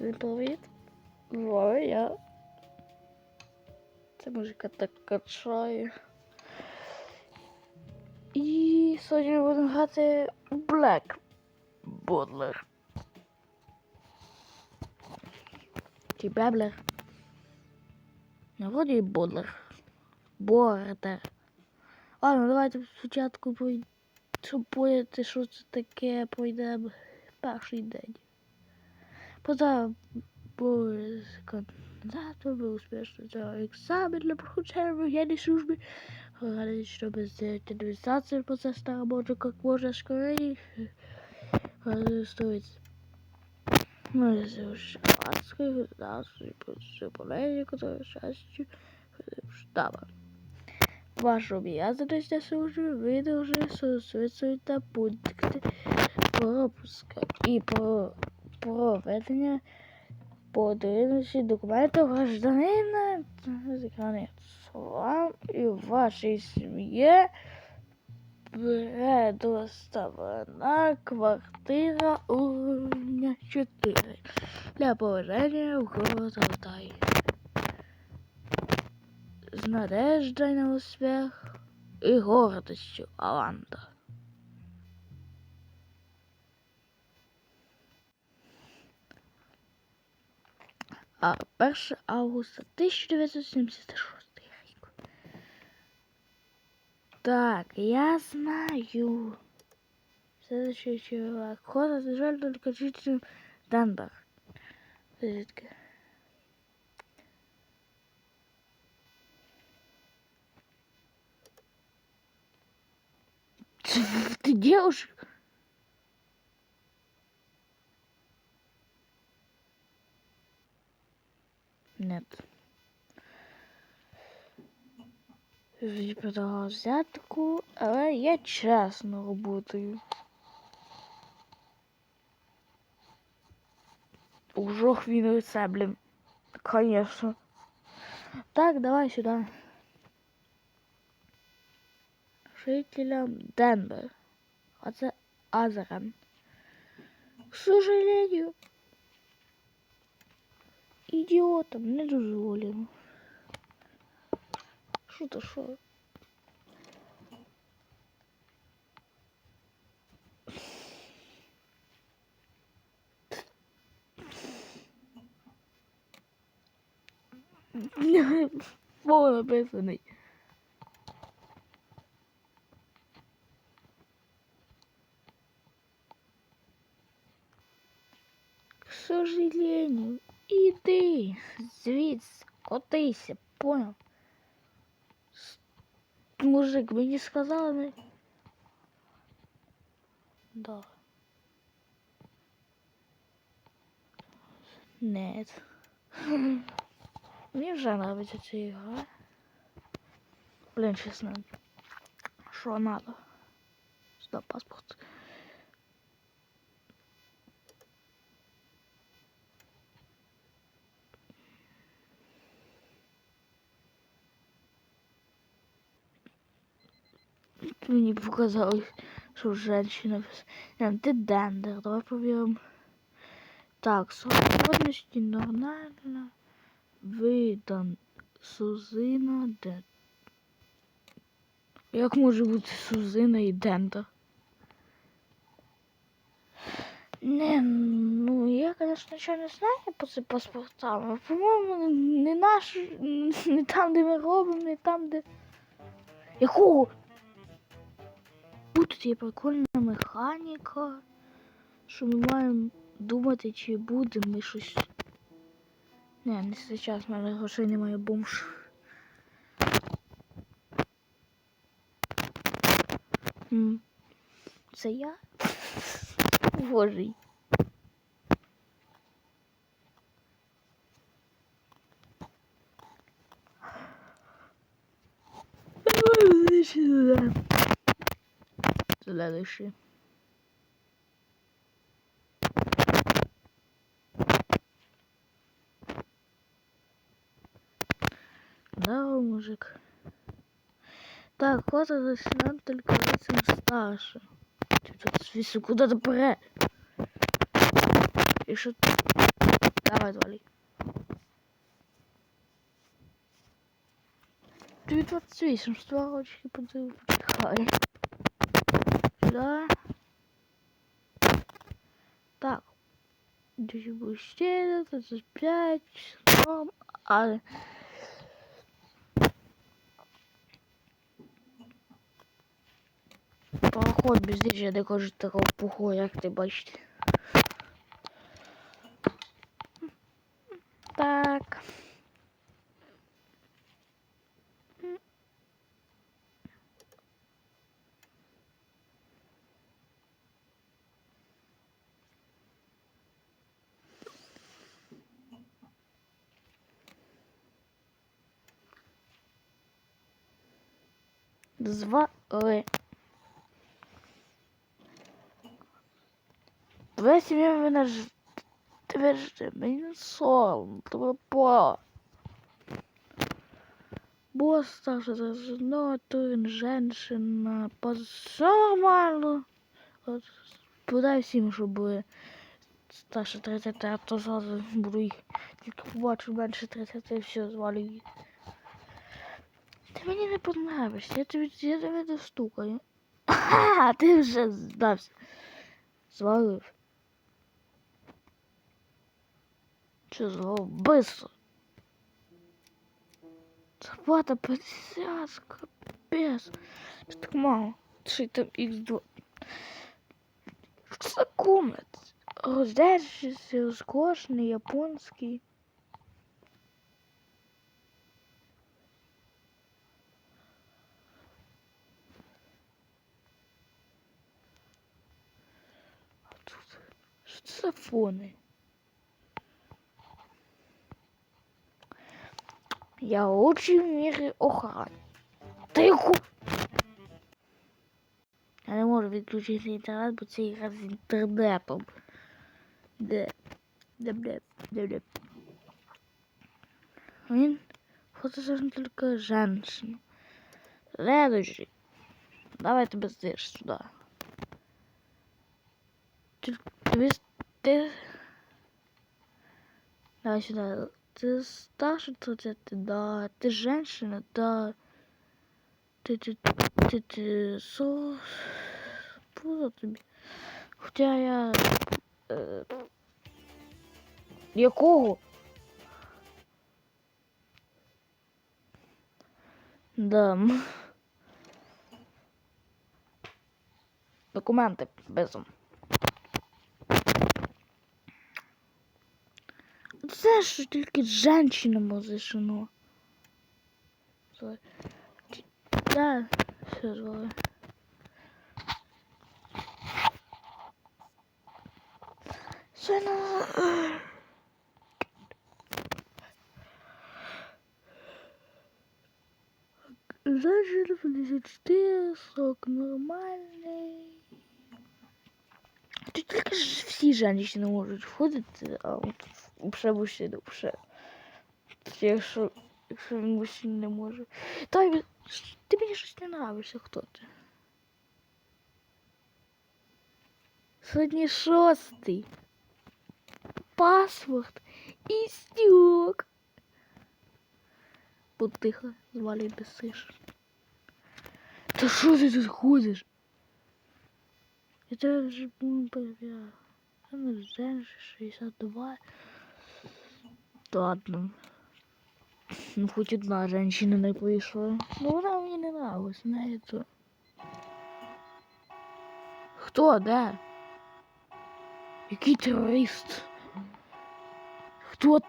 Привіт! Ой, я. Це музика так качає. І сьогодні будемо грати Black Bottler. Чи Беблер. Ну, вроді Бодлер. Бордер. Ладно, давайте спочатку щоб поняти, що це таке, пройдемо перший день. Поза кандидатом ви успішно взяли екзамен для проходження воєнной службы. Рады, чтобы сделать администрацию процесса работы как можно скорее. Рады стоит мы завершим адскую государственную управление, которое частью штаба. Ваша обязанность на службе вы должны соответствовать на пункты пропуска и про проведення подивитися документів гражданина. Вам і вашій сім'ї предоставлена квартира уровня 4 для положення в город Алтай. З надеждой на успіх і гордостью Аланда. А 1 августа 1976 рік. Так, я знаю. Следующий человек. Ход только жителям Данбар. Звідки? Ты девушка? Нет. Я предлагав взятку, але я чесно работаю. Ужох він лице. Конечно. Так, давай сюда. Жителям Денвер. Це Азерен. К сожалению, ідіотам не дозволено. Що то що? Мова написаний. К сожалению, іди звідси, котися, понял? С- Мужик, мені сказали не. Да. Нет. Мені вже нравится ця ігра. Блин, чесно. Що надо? Сюда паспорт. Мені показалось, що женщина. Ем, ти Дендер, давай провіримо. Так, свободності нормально. Видан Сузина де. Як може бути Сузина і Дендер? Не, ну я, конечно, нічого не знаю по цим паспортам. По-моєму, не наш, не там, де ми робимо, не там, де. Якого? Тут є прикольна механіка, що ми маємо думати, чи буде ми щось. Не, не зараз, в мене грошей немає бомж. Це я? Божий. Давай tyle dyszy. Да, мужик. Так, кота начинает только лицом старше. Ты тут свису куда-то пре. И что Давай, отвали. Ты тут свисом, что очки подыхали сюда. Так. Дюйбущина, тут пять, числом, а... Поход бездичя такой же такой пухой, как ты бачите. Звали. Твоя сім'я мене ж ж мені сон, по. Босс старше за він женщина. От, Подай всім, щоб були старше 30, а то зразу буду їх тільки побачу менше 30 і все, звалю їх. Ти мені не подобаєшся, я тобі я тебе достукаю. А ти вже здався. Звалив. Що зло быстро. Зарплата 50, капец. Что так мало? Что там x2? Что за комнат? Роздержишся, розкошний, японський. Що це за фони? Я очень в мире охрани. Та яку? Я не можу відключити інтернет, бо це ігра з інтернетом. Де? Де, де, де, де. Він фотосажен тільки женщина. Следующий. Давай тебе здесь сюда. Ты, ты, ты... Давай сюда. Ты старше 30, да. Ты женщина, да. Ты, ты, ты, ты, со... Буду тобі. Хоча я... Е... Якого? Да. м. Документи безом. Це ж тільки женщина може шано. Да, все звали. Все на... Женщина 54, срок нормальний. Тут тільки ж всі женщини можуть входити, а от вже мужчини, вже. Якщо, якщо він мужчин не може. Та ти мені щось не нравишся, хто ти? Сьогодні шостий. Паспорт і стюк. Будь тихо, звали без сиш. Та що ти тут ходиш? Я тебе вже перевіряю. Це не 62. Ладно. Ну, хоть одна женщина не прийшла. Ну, вона мені не нравилась, знаєте. Хто, де? Який терорист? Хто?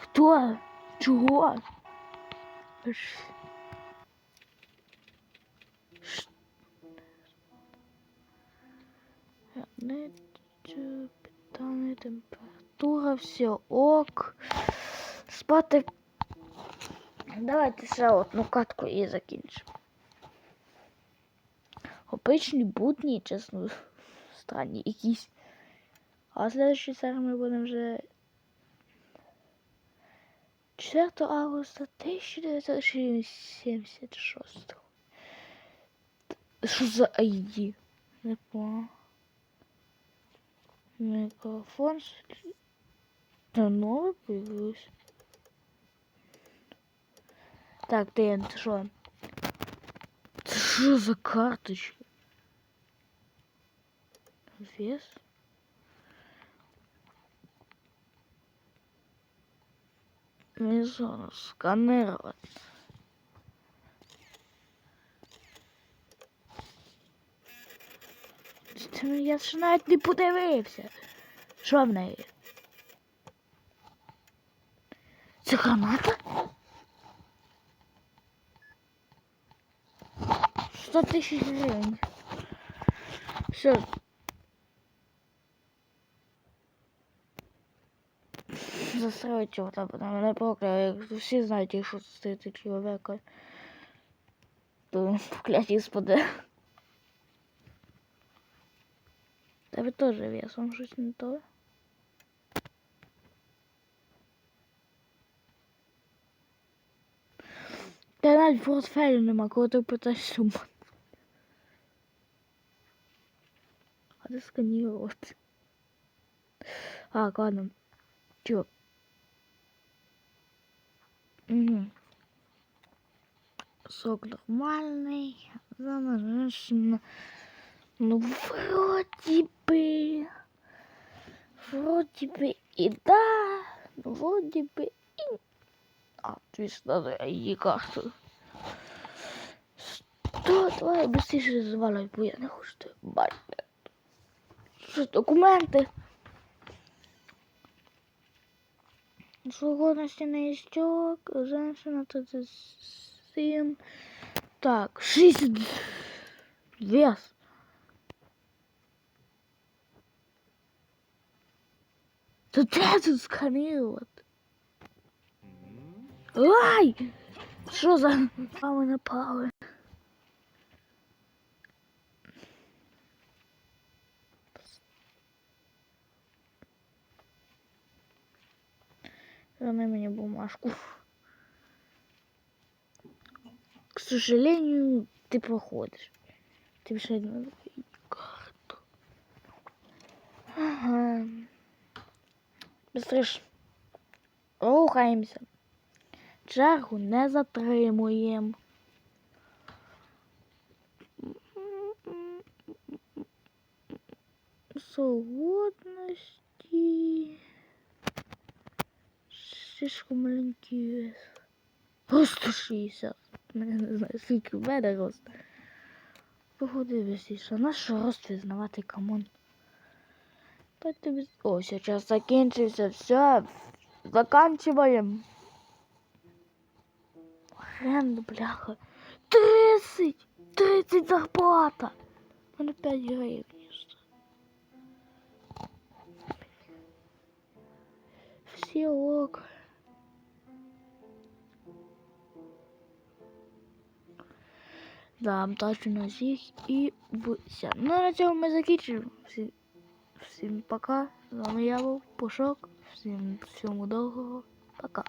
Хто? Чого? Ш- питання температура, все ок. Спати. Давайте ще одну катку і закінчимо. Обичні будні, чесно, странні якісь. А следующий серії ми будемо вже 4 августа 1976. Що за ID? Не понял. микрофон та новый появился. Так, Дэн, ты что? Ты что за карточка? Вес? Мизон сканировать. Я ж навіть не подивився. Що в неї? Це граната? 100 тисяч гривень. Все. Застрелить його там, мене прокляли. Всі знають, якщо стоїть чоловіка. То вкляті спаде. Тебе теж весом щось не то. Та навіть портфелю нема, коли ти питаєш суму. А де сканірувати? А, ладно. Чё? Угу. Сок нормальный. Заморожено. Ну, вроде бы. Вроде бы и да. Ну, вроде бы и... А, твist надо ID карту. Что? Давай быстрее звалай, бо я не хочу тебе бачити. Що, документи? Свободности на истек, женщина 37. Так, 6 вес. Та де тут сканувати? Ай! Що за мами напали? Верни мне бумажку. К сожалению, ты проходишь. Ты еще одну карту. Ага. Быстріш. Рухаємося. Чергу не затримуємо. Солодності. Слишком маленький вес. Просто 60. Я не знаю, скільки в мене рост. Походи весіше. На що рост визнавати камон? Та тобі... О, сейчас закінчився. Все. Заканчиваємо. Оренда, бляха. 30! 30 зарплата! У мене 5 гривень. ще. Всі ок. Дам тачу на всіх і все. Ну, на цьому ми закінчимо. Всі, всім пока. З вами я був Пушок. Всім всьому доброго. Пока.